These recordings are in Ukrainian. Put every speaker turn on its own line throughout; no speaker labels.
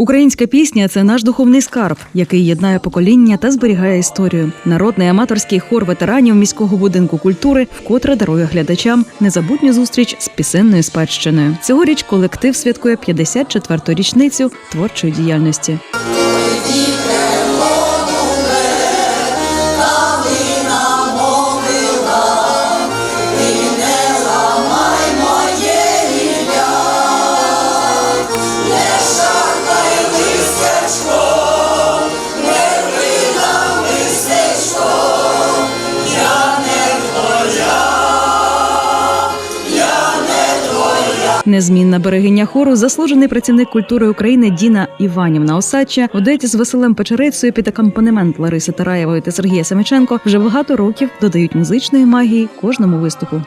Українська пісня це наш духовний скарб, який єднає покоління та зберігає історію. Народний аматорський хор ветеранів міського будинку культури вкотре дарує глядачам незабутню зустріч з пісенною спадщиною. Цьогоріч колектив святкує 54-ту річницю творчої діяльності. Незмінна берегиня хору, заслужений працівник культури України Діна Іванівна Осадча в дуеті з Василем Печерицею під акомпанемент Лариси Тараєвої та Сергія Семиченко вже багато років додають музичної магії кожному виступу.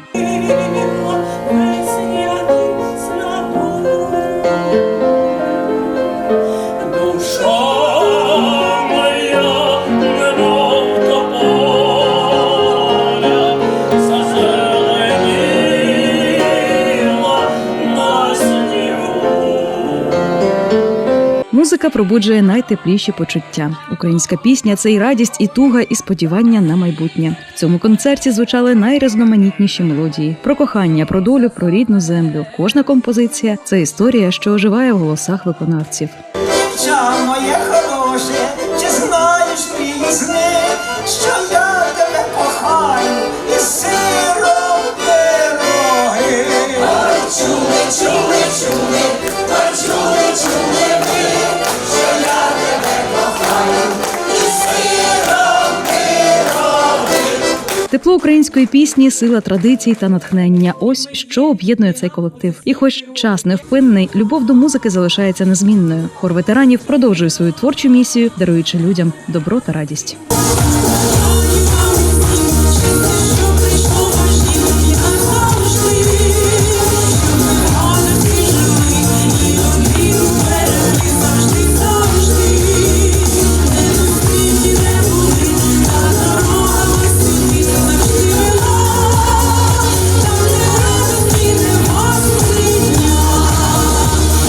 Музика пробуджує найтепліші почуття. Українська пісня це і радість, і туга, і сподівання на майбутнє. В цьому концерті звучали найрізноманітніші мелодії про кохання, про долю, про рідну землю. Кожна композиція це історія, що оживає в голосах виконавців.
Дівча моє хороше, чи знаєш пісні? що
Тепло української пісні, сила традицій та натхнення. Ось що об'єднує цей колектив. І, хоч час невпинний, любов до музики залишається незмінною. Хор ветеранів продовжує свою творчу місію, даруючи людям добро та радість.